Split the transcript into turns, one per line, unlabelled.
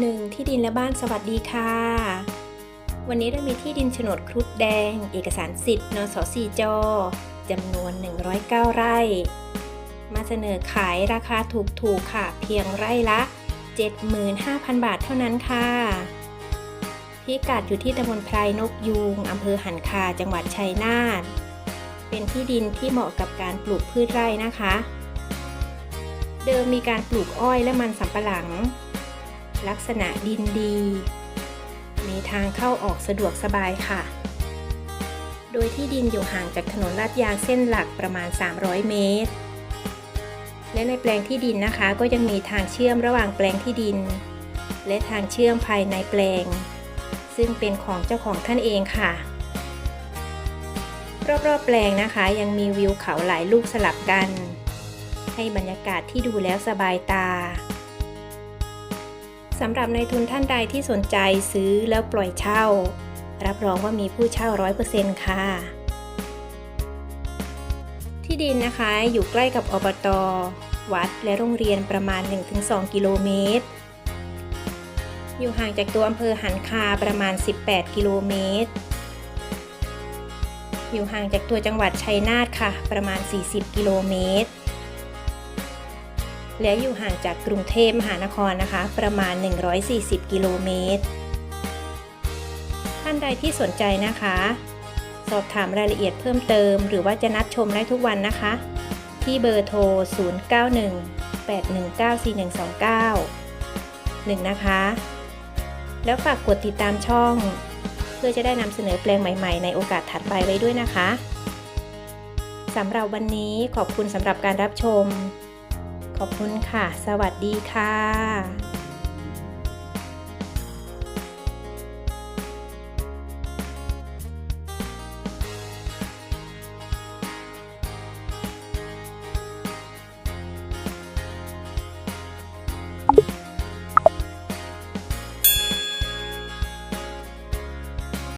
หนึ่งที่ดินและบ้านสวัสดีค่ะ วันนี้เรามีที่ดินโฉนดครุฑแดง เอกสารสิทธิ์นสสี่จจำนวน 109 ไร่ มาเสนอขายราคาถูกๆค่ะ เพียงไร่ละ 75,000 บาทเท่านั้นค่ะพิกัดอยู่ที่ตำบลไพรนกยูงอำเภอหันคาจังหวัดชัยนาทเป็นที่ดินที่เหมาะกับการปลูกพืชไร่นะคะ เดิมมีการปลูกอ้อยและมันสำปะหลัง ลักษณะดินดี มีทางเข้าออกสะดวกสบายค่ะ โดยที่ดินอยู่ห่างจากถนนลาดยางเส้นหลักประมาณ 300 เมตร และในแปลงที่ดินนะคะ ก็ยังมีทางเชื่อมระหว่างแปลงที่ดิน และทางเชื่อมภายในแปลง ซึ่งเป็นของเจ้าของท่านเองค่ะรอบๆแปลงนะคะยังมีวิวเขาหลายลูกสลับกัน ให้บรรยากาศที่ดูแล้วสบายตา สำหรับในทุนท่านใดที่สนใจซื้อแล้วปล่อยเช่า รับรองว่ามีผู้เช่า100%ค่ะ ที่ดินนะคะอยู่ใกล้กับอบต วัดและโรงเรียนประมาณ 1-2 กิโลเมตร อยู่ห่างจากตัวอำเภอหันคาประมาณ 18 กิโลเมตร อยู่ห่างจากตัวจังหวัดชัยนาทค่ะ ประมาณ 40 กิโลเมตร และอยู่ห่างจากกรุงเทพมหานครนะคะ ประมาณ 140 กิโลเมตร ท่านใดที่สนใจนะคะ สอบถามรายละเอียดเพิ่มเติม หรือว่าจะนัดชมได้ทุกวันนะคะ ที่เบอร์โทร 0918194129 1 นะคะ แล้วฝากกดติดตามช่อง เพื่อจะได้นำเสนอแปลงใหม่ๆ ในโอกาสถัดไปไว้ด้วยนะคะสำหรับวันนี้ขอบคุณสำหรับการรับชม ขอบคุณค่ะ สวัสดีค่ะ